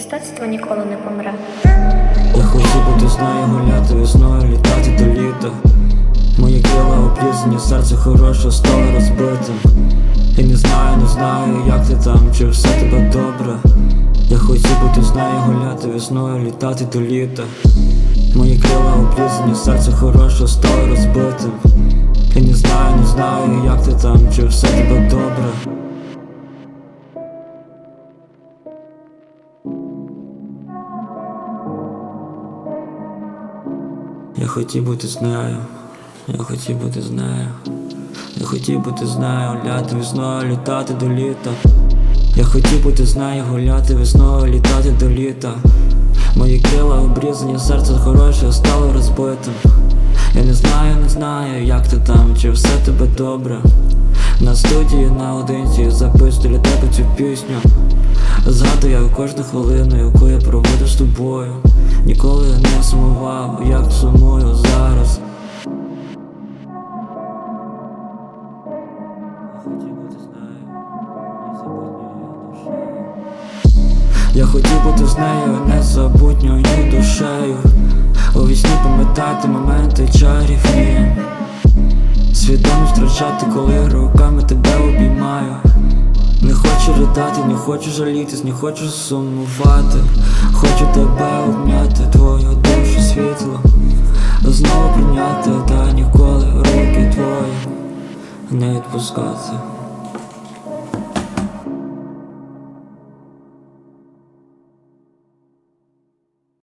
Мистецтво ніколи не помре. Я хочу бути з нею гуляти весною, літати до літа. Мої крила обрізані, серце хороше, стало розбитим. І не знаю, не знаю, як ти там, чи все тебе добре. Я хочу бути з нею гуляти весною, літати до літа. Мої крила обрізані, серце хороше, стало розбитим. І не знаю, не знаю, як ти там, чи все тебе добре. Я хотів бути з нею, я хотів бути з нею. Я хотів бути з нею, гуляти весною, літати до літа. Я хотів бути з нею, гуляти весною, літати до літа. Мої крила обрізані, серце хороше, стало розбитим. Я не знаю, не знаю, як ти там, чи все тебе добре. На студії наодинці записую для тебе цю пісню. Згадую кожну хвилину, яку я проводив з тобою. Ніколи я не сумував, як сумую зараз. Я хотів бути з нею, незабутньою душею. У вісні пам'ятати моменти чарівні. Свідомість втрачати, коли руками тебе хочу ридати, не хочу жалітись, не хочу сумувати. Хочу тебе обняти, твою душу світло. Знову прийняти, та ніколи руки твої не відпускати.